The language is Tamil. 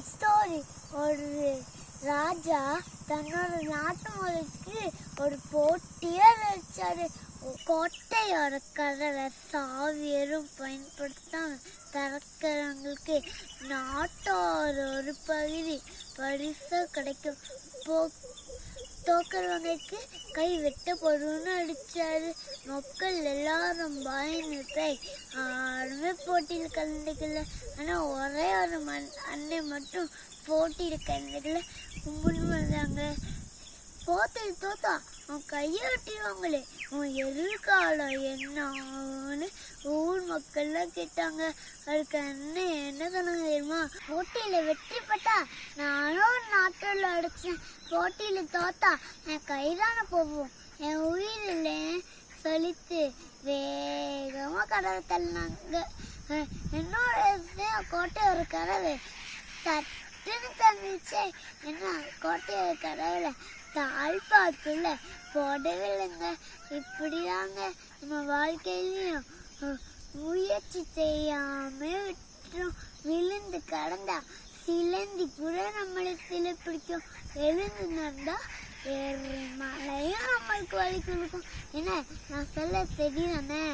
ஒரு ராஜா தன்னோட நாட்டு மக்களுக்கு ஒரு போட்டியை வச்சாரு. கோட்டையோட கதவை சாவியரும் பயன்படுத்தாம திறக்கிறவங்களுக்கு நாட்டோட ஒரு பகுதி பரிசு கிடைக்கும். போ தோக்கிறவங்களுக்கு கை வெட்டப்படும்னு அடிச்சாரு. மக்கள் எல்லாரும் பயந்துட்டு யாருமே போட்டியில் கலந்துக்கல. ஆனா ஒரே ஒரு மண் அன்னை மட்டும் போட்டியில் கலந்துக்கல. கும்பிட்டு வந்தாங்க. போத்தல் தோத்தா உன் கையை உன் எதிர்காலம் என்ன ஊர் மக்கள்லாம் கேட்டாங்க. அதுக்கு அண்ணன் என்ன சொன்னாங்க தெரியுமா? போட்டியில் வெற்றி பட்டா நானும் ஒரு நாட்டில் அடிச்சேன். போட்டியில் தோத்தா என் கைதான போவோம். என் உயிரில் சொல்லித்து வேகமாக கடவுள் தள்ளினாங்க. என்னோட கோட்டை ஒரு கதவு. தட் தந்துச்சே என்ன கோட்டையை ஒரு கதவுல தாழ்பாக்குள்ள போடவில்லைங்க இப்படிதாங்க நம்ம வாழ்க்கையிலையும் முயற்சி செய்யாம விட்டுரும் விழுந்து கடந்தா சிலந்தி கூட நம்மளை சில பிடிக்கும் எழுந்து நடந்தா மழையும் நம்மளுக்கு வழி கொடுக்கும் என்ன நான் சொல்ல சரி தானே